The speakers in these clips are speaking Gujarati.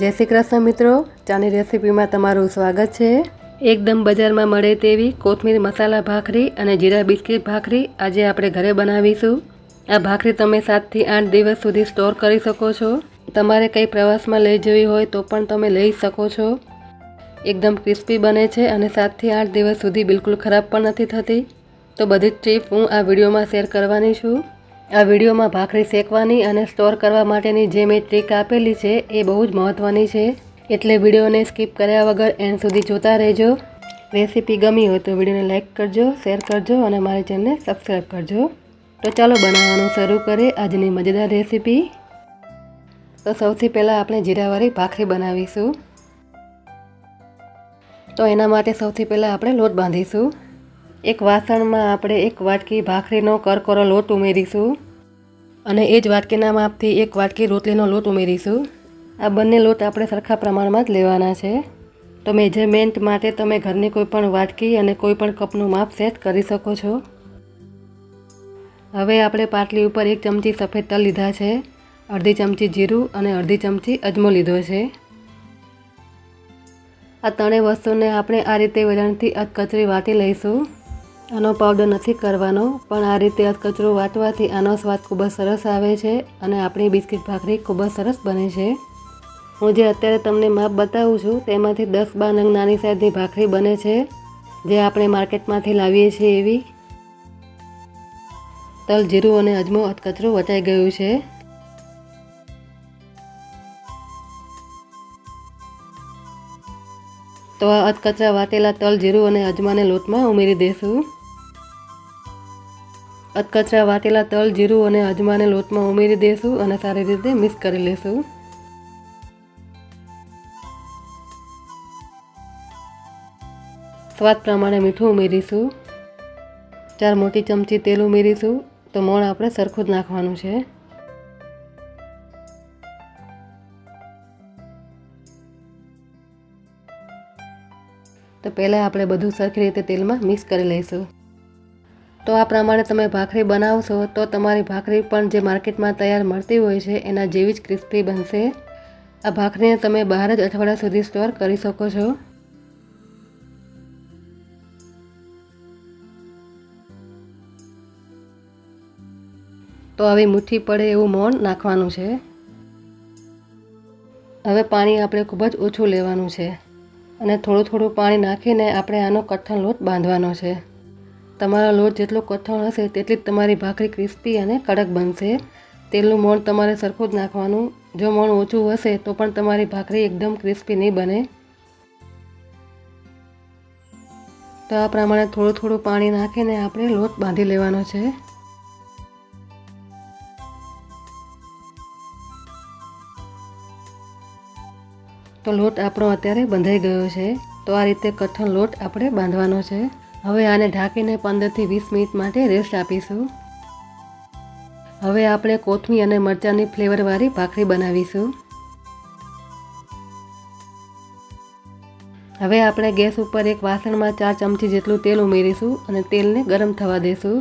જય શ્રી કૃષ્ણ મિત્રો, ચાની રેસીપીમાં તમારું સ્વાગત છે. એકદમ બજારમાં મળે તેવી કોથમીર મસાલા ભાખરી અને જીરા બિસ્કિટ ભાખરી આજે આપણે ઘરે બનાવીશું. આ ભાખરી તમે સાતથી આઠ દિવસ સુધી સ્ટોર કરી શકો છો. તમારે કંઈ પ્રવાસમાં લઈ જવી હોય તો પણ તમે લઈ શકો છો. એકદમ ક્રિસ્પી બને છે અને સાતથી આઠ દિવસ સુધી બિલકુલ ખરાબ પણ નથી થતી. તો બધી જ ટીપ હું આ વિડીયોમાં શેર કરવાની છું. આ વિડીયોમાં ભાખરી શેકવાની અને સ્ટોર કરવા માટેની જે મેં ટ્રીક આપેલી છે, એ બહુ જ મહત્ત્વની છે. એટલે વિડીયોને સ્કીપ કર્યા વગર એન્ડ સુધી જોતા રહેજો. રેસીપી ગમી હોય તો વિડીયોને લાઇક કરજો, શેર કરજો અને મારી ચેનલને સબસ્ક્રાઈબ કરજો. તો ચાલો બનાવવાનું શરૂ કરીએ આજની મજેદાર રેસીપી. તો સૌથી પહેલાં આપણે જીરાવાળી ભાખરી બનાવીશું. તો એના માટે સૌથી પહેલાં આપણે લોટ બાંધીશું. એક વાસણમાં આપણે એક વાટકી ભાખરીનો કરકોરો લોટ ઉમેરીશું. અને એ જ વાટકીના માપથી એક વાટકી રોટલીનો લોટ ઉમેરીશું. આ બંને લોટ આપણે સરખા પ્રમાણમાં જ લેવાના છે. તો મેજરમેન્ટ માટે તમે ઘરની કોઈ પણ વાટકી અને કોઈપણ કપનું માપ સેટ કરી શકો છો. હવે આપણે પાટલી ઉપર એક ચમચી સફેદ તલ લીધા છે. અડધી ચમચી જીરું અને અડધી ચમચી અજમો લીધો છે. આ ત્રણેય વસ્તુને આપણે આ રીતે વજણથી અધકચરી વાટી લઈશું. આનો પાવડર નથી કરવાનો, પણ આ રીતે અધકચરો વાટવાથી આનો સ્વાદ ખૂબ જ સરસ આવે છે અને આપણી બિસ્કિટ ભાખરી ખૂબ જ સરસ બને છે. હું જે અત્યારે તમને માપ બતાવું છું, તેમાંથી દસ બાર નાની સાઈઝની ભાખરી બને છે, જે આપણે માર્કેટમાંથી લાવીએ છીએ એવી. તલ, જીરું અને અજમો અધકચરું વચાઈ ગયું છે. તો આ અધકચરા વાટેલા તલ, જીરું અને અજમાને લોટમાં ઉમેરી દઈશું અધકચરા વાટેલા તલ, જીરું અને અજમાને લોટમાં ઉમેરી દઈશું અને સારી રીતે મિક્સ કરી લઈશું સ્વાદ પ્રમાણે મીઠું ઉમેરીશું. ચાર મોટી ચમચી તેલ ઉમેરીશું. તો મોણ આપણે સરખું જ નાખવાનું છે. તો પહેલાં આપણે બધું સરખી રીતે તેલમાં મિક્સ કરી લઈશું. તો આ પ્રમાણે તમે ભાખરી બનાવશો, તો તમારી ભાખરી પણ જે માર્કેટમાં તૈયાર મળતી હોય છે, એના જેવી જ ક્રિસ્પી બનશે. આ ભાખરીને તમે બહાર જ અઠવાડિયા સુધી સ્ટોર કરી શકો છો. તો આવી મુઠ્ઠી પડે એવું મોણ નાખવાનું છે. હવે પાણી આપણે ખૂબ જ ઓછું લેવાનું છે અને થોડું થોડું પાણી નાખીને આપણે આનો કઠણ લોટ બાંધવાનો છે. તમારો લોટ જેટલો કઠણ હશે તેટલી જ તમારી ભાખરી ક્રિસ્પી અને કડક બનશે. તેલનું મોણ તમારે સરખું જ નાખવાનું. જો મોણ ઓછું હશે તો પણ તમારી ભાખરી એકદમ ક્રિસ્પી નહીં બને. તો આ પ્રમાણે થોડું થોડું પાણી નાખીને આપણે લોટ બાંધી લેવાનો છે. તો લોટ આપણો અત્યારે બંધાઈ ગયો છે. તો આ રીતે કઠણ લોટ આપણે બાંધવાનો છે. હવે આને ઢાંકીને પંદરથી વીસ મિનિટ માટે રેસ્ટ આપીશું. હવે આપણે કોથમી અને મરચાંની ફ્લેવરવાળી ભાખરી બનાવીશું. હવે આપણે ગેસ ઉપર એક વાસણમાં ચાર ચમચી જેટલું તેલ ઉમેરીશું અને તેલને ગરમ થવા દઈશું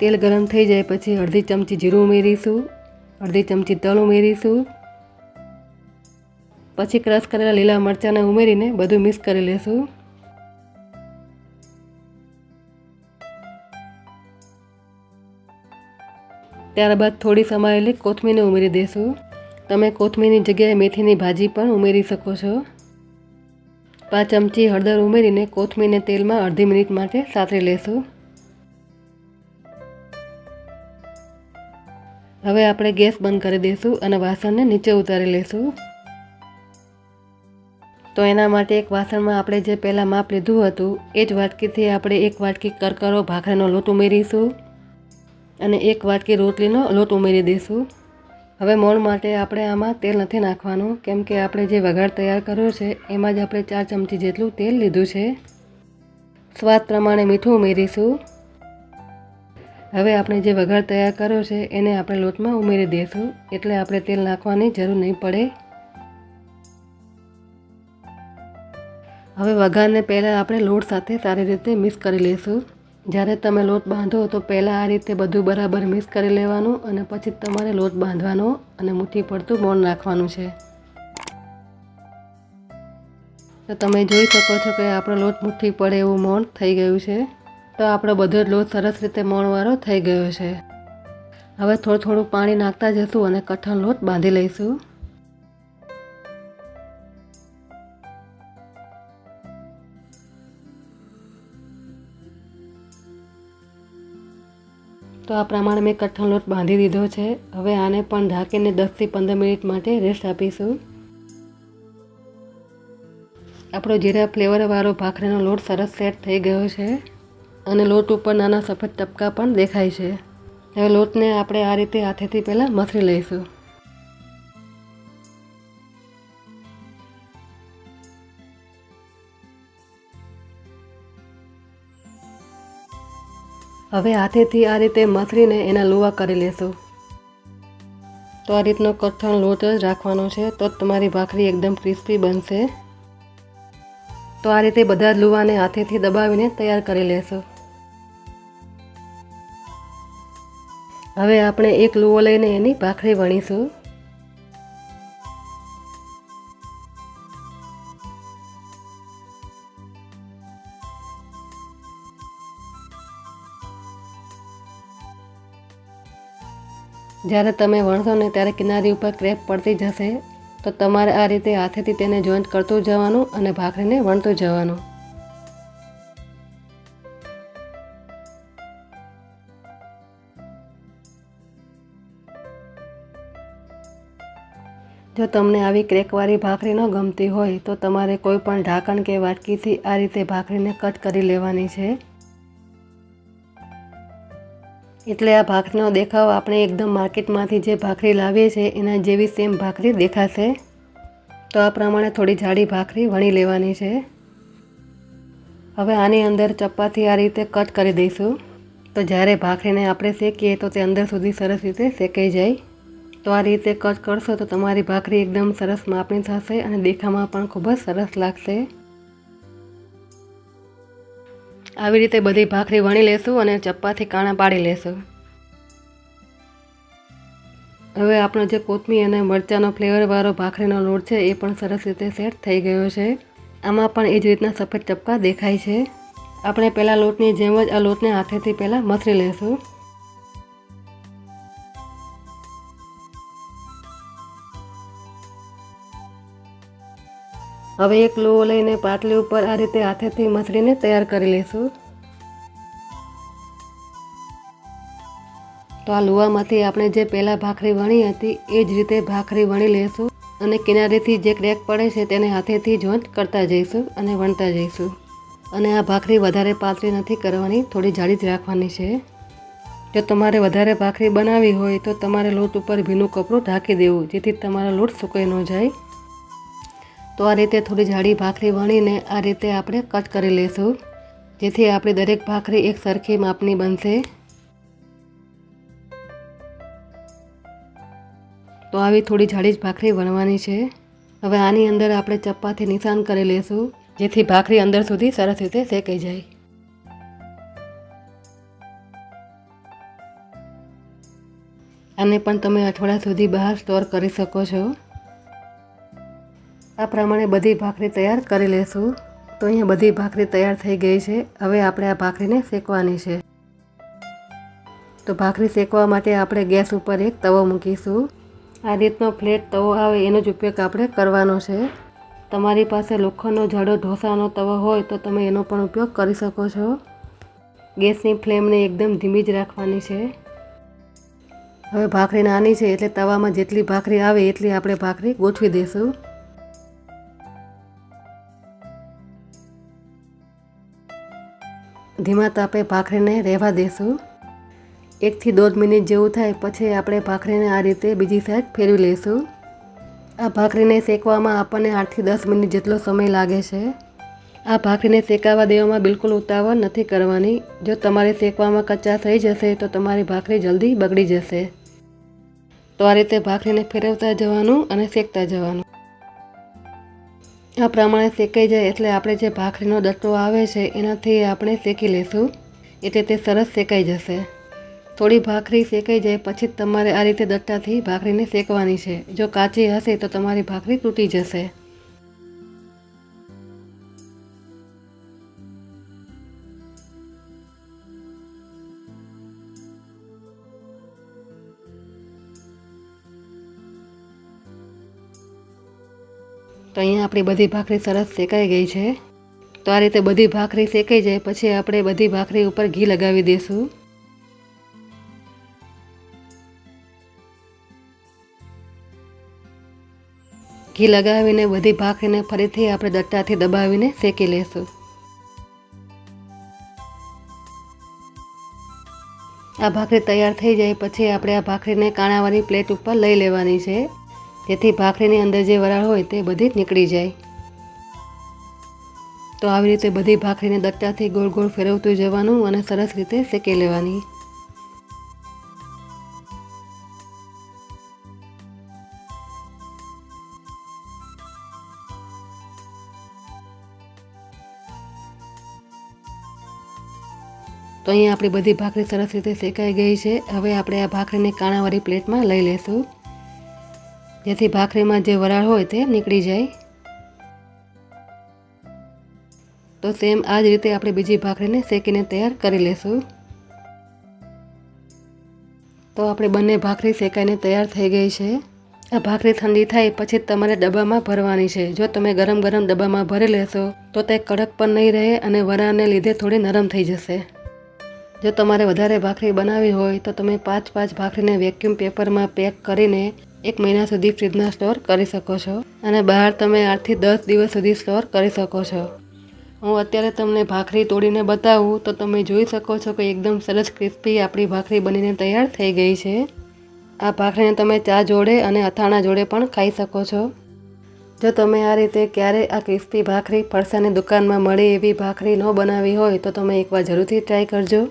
તેલ ગરમ થઈ જાય પછી અડધી ચમચી જીરું ઉમેરીશું. અડધી ચમચી તલ ઉમેરીશું. પછી ક્રશ કરેલા લીલા મરચાંને ઉમેરીને બધું મિક્સ કરી લેશું. ત્યારબાદ થોડી સમાયેલી કોથમીરને ઉમેરી દઈશું તમે કોથમીરની જગ્યાએ મેથીની ભાજી પણ ઉમેરી શકો છો. પાંચ ચમચી હળદર ઉમેરીને કોથમીરને તેલમાં અડધી મિનિટ માટે સાતરી લેશું. હવે આપણે ગેસ બંધ કરી દઈશું અને વાસણને નીચે ઉતારી લઈશું. તો એના માટે એક વાસણમાં આપણે જે પહેલાં માપ લીધું હતું, એ જ વાટકીથી આપણે એક વાટકી કરકરો, ભાખરીનો લોટ ઉમેરીશું અને એક વાટકી રોટલીનો લોટ ઉમેરી દઈશું. હવે મોણ માટે આપણે આમાં તેલ નથી નાખવાનું, કેમ કે આપણે જે વઘાર તૈયાર કર્યો છે, એમાં જ આપણે ચાર ચમચી જેટલું તેલ લીધું છે. સ્વાદ પ્રમાણે મીઠું ઉમેરીશું. હવે આપણે જે વઘાર તૈયાર કર્યો છે, એને આપણે લોટમાં ઉમેરી દઈશું એટલે આપણે તેલ નાખવાની જરૂર નહીં પડે. હવે વઘારને પહેલાં આપણે લોટ સાથે સારી રીતે મિક્સ કરી લઈશું. જ્યારે તમે લોટ બાંધો, તો પહેલાં આ રીતે બધું બરાબર મિક્સ કરી લેવાનું અને પછી તમારે લોટ બાંધવાનો અને મુઠ્ઠી પડતું મોણ નાખવાનું છે. તો તમે જોઈ શકો છો કે આપણો લોટ મુઠ્ઠી પડે એવું મોણ થઈ ગયું છે. તો આપણો બધો લોટ સરસ રીતે મોણવાળો થઈ ગયો છે. હવે થોડું થોડું પાણી નાખતા જશું અને કઠણ લોટ બાંધી લઈશું. તો આ પ્રમાણે મેં કઠણ લોટ બાંધી દીધો છે. હવે આને પણ ઢાંકીને દસથી પંદર મિનિટ માટે રેસ્ટ આપીશું. આપણો જીરા ફ્લેવરવાળો ભાખરીનો લોટ સરસ સેટ થઈ ગયો છે. અને લોટ ઉપર નાના સફેદ ટપકા પણ દેખાય છે. હવે લોટને આપણે આ રીતે હાથેથી પહેલાં મથરી લઈશું. હવે હાથેથી આ રીતે મસળીને એના લુવા કરી લેશું. તો આ રીતનો કઠણ લોટ જ રાખવાનો છે, તો તમારી ભાખરી એકદમ ક્રિસ્પી બનશે. તો આ રીતે બધા લુવાને હાથેથી દબાવીને તૈયાર કરી લેશું. હવે આપણે એક લુવો લઈને એની ભાખરી વણીશું. જ્યારે તમે વણશો ને ત્યારે કિનારી ઉપર ક્રેપ પડતી જશે તો તમારે આ રીતે હાથેથી તેને જોઈન્ટ કરતું જવાનું અને ભાખરીને વણતું જવાનું. જો તમને આવી ક્રેકવાળી ભાખરી ન ગમતી હોય, તો તમારે કોઈ પણ ઢાંકણ કે વાટકીથી આ રીતે ભાખરીને કટ કરી લેવાની છે. એટલે આ ભાખરીનો દેખાવ આપણે એકદમ માર્કેટમાંથી જે ભાખરી લાવીએ છીએ, એના જેવી સેમ ભાખરી દેખાશે. તો આ પ્રમાણે થોડી જાડી ભાખરી વણી લેવાની છે. હવે આની અંદર ચપ્પાથી આ રીતે કટ કરી દઈશું. તો જ્યારે ભાખરીને આપણે શેકીએ તો તે અંદર સુધી સરસ રીતે શેકાઈ જાય. તો આ રીતે કટ કરશો તો તમારી ભાખરી એકદમ સરસ માપની થશે અને દેખામાં પણ ખૂબ જ સરસ લાગશે. આવી રીતે બધી ભાખરી વણી લેશું અને ચપ્પાથી કાણા પાડી લેશું. હવે આપણો જે કોથમી અને મરચાંનો ફ્લેવરવાળો ભાખરીનો લોટ છે, એ પણ સરસ રીતે સેટ થઈ ગયો છે. આમાં પણ એ જ રીતના સફેદ ચપકા દેખાય છે. આપણે પહેલાં લોટની જેમ જ આ લોટને હાથેથી પહેલાં મસરી લેશું. હવે એક લોહો લઈને પાટલી ઉપર આ રીતે હાથેથી મસળીને તૈયાર કરી લઈશું. તો આ લોહામાંથી આપણે જે પહેલાં ભાખરી વણી હતી, એ જ રીતે ભાખરી વણી લઈશું અને કિનારેથી જે ક્રેક પડે છે તેને હાથેથી જોઈન્ટ કરતા જઈશું અને વણતા જઈશું. અને આ ભાખરી વધારે પાતળી નથી કરવાની, થોડી જાડી જ રાખવાની છે. જો તમારે વધારે ભાખરી બનાવવી હોય તો તમારે લોટ ઉપર ભીનું કપડું ઢાંકી દેવું, જેથી તમારો લોટ સુકાઈ ન જાય. તો આ રીતે થોડી જાડી ભાખરી વણીને આ રીતે આપણે કટ કરી લઈશું જેથી આપણી દરેક ભાખરી એક સરખી માપની બનશે. તો આવી થોડી જાડી જ ભાખરી વણવાની છે. હવે આની અંદર આપણે ચપ્પાથી નિશાન કરી લઈશું જેથી ભાખરી અંદર સુધી સરસ રીતે શેકાઈ જાય. આને પણ તમે અઠવાડિયા સુધી બહાર સ્ટોર કરી શકો છો. આ પ્રમાણે બધી ભાખરી તૈયાર કરી લેશું. તો અહીંયા બધી ભાખરી તૈયાર થઈ ગઈ છે. હવે આપણે આ ભાખરીને શેકવાની છે. તો ભાખરી શેકવા માટે આપણે ગેસ ઉપર એક તવો મૂકીશું. આ રીતનો ફ્લેટ તવો આવે એનો જ ઉપયોગ આપણે કરવાનો છે. તમારી પાસે લોખંડનો જાડો ઢોસાનો તવો હોય તો તમે એનો પણ ઉપયોગ કરી શકો છો. ગેસની ફ્લેમને એકદમ ધીમી જ રાખવાની છે. હવે ભાખરી નાની છે એટલે તવામાં જેટલી ભાખરી આવે એટલી આપણે ભાખરી ગોઠવી દઈશું. ધીમા તાપે ભાખરીને રહેવા દેશું. એકથી દોઢ મિનિટ જેવું થાય પછી આપણે ભાખરીને આ રીતે બીજી સાઈડ ફેરવી લઈશું. આ ભાખરીને શેકવામાં આપણને આઠથી દસ મિનિટ જેટલો સમય લાગે છે. આ ભાખરીને શેકાવા દેવામાં બિલકુલ ઉતાવળ નથી કરવાની. જો તમારે શેકવામાં કચ્ચા થઈ જશે તો તમારી ભાખરી જલ્દી બગડી જશે. તો આ રીતે ભાખરીને ફેરવતા જવાનું અને શેકતા જવાનું. આ પ્રમાણે શેકાઈ જાય એટલે આપણે જે ભાખરીનો દટ્ટો આવે છે, એનાથી આપણે શેકી લઈશું. એટલે તે સરસ શેકાઈ જશે. થોડી ભાખરી શેકાઈ જાય પછી તમારે આ રીતે દટ્ટાથી ભાખરીને શેકવાની છે. જો કાચી હશે તો તમારી ભાખરી તૂટી જશે. તો અહીંયા આપણી બધી ભાખરી સરસ શેકાઈ ગઈ છે. તો આ રીતે બધી ભાખરી શેકાઈ જાય પછી આપણે બધી ભાખરી ઉપર ઘી લગાવી દઈશું ઘી લગાવીને બધી ભાખરીને ફરીથી આપણે દટ્ટાથી દબાવીને શેકી લેશું. આ ભાખરી તૈયાર થઈ જાય પછી આપણે આ ભાખરીને કાણાવાળી પ્લેટ ઉપર લઈ લેવાની છે. જેથી ભાખરીની અંદર જે વરાળ હોય તે બધી નીકળી જાય. તો આવી રીતે બધી ભાખરીને દટ્ટાથી ગોળ ગોળ ફેરવતું જવાનું અને સરસ રીતે શેકી લેવાની. તો અહીંયા આપણી બધી ભાખરી સરસ રીતે શેકાઈ ગઈ છે. હવે આપણે આ ભાખરીને કાણાવાળી પ્લેટમાં લઈ લેશું જેથી ભાખરીમાં જે વરાળ હોય તે નીકળી જાય. તો સેમ આ જ રીતે આપણે બીજી ભાખરીને શેકીને તૈયાર કરી લેશું. તો આપણે બંને ભાખરી શેકાઈને તૈયાર થઈ ગઈ છે. આ ભાખરી ઠંડી થાય પછી તમારે ડબ્બામાં ભરવાની છે. જો તમે ગરમ ગરમ ડબ્બામાં ભરી લેશો, તો તે કડક પણ નહીં રહે અને વરાળને લીધે થોડી નરમ થઈ જશે. જો તમારે વધારે ભાખરી બનાવવી હોય, તો તમે પાંચ પાંચ ભાખરીને વેક્યુમ પેપરમાં પેક કરીને એક મહિના સુધી ફ્રીજમાં સ્ટોર કરી શકો છો અને બહાર તમે આઠથી દસ દિવસ સુધી સ્ટોર કરી શકો છો. હું અત્યારે તમને ભાખરી તોડીને બતાવું તો તમે જોઈ શકો છો કે એકદમ સરસ ક્રિસ્પી આપણી ભાખરી બનીને તૈયાર થઈ ગઈ છે. આ ભાખરીને તમે ચા જોડે અને અથાણા જોડે પણ ખાઈ શકો છો. જો તમે આ રીતે ક્યારે આ ક્રિસ્પી ભાખરી ફરસાની દુકાનમાં મળે એવી ભાખરી ન બનાવી હોય તો તમે એકવાર જરૂરથી ટ્રાય કરજો.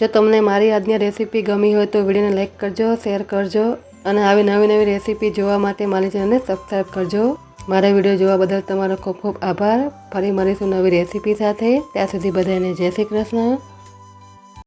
જો તમને મારી આજની રેસીપી ગમી હોય તો વિડીયોને લાઇક કરજો, શેર કરજો અને આવી નવી નવી રેસીપી જોવા માટે મારી ચેનલને સબસ્ક્રાઈબ કરજો. મારા વીડિયો જોવા બદલ તમારો ખૂબ ખૂબ આભાર. ફરી મળીશું નવી રેસીપી સાથે. ત્યાં સુધી બધાને જય શ્રી કૃષ્ણ.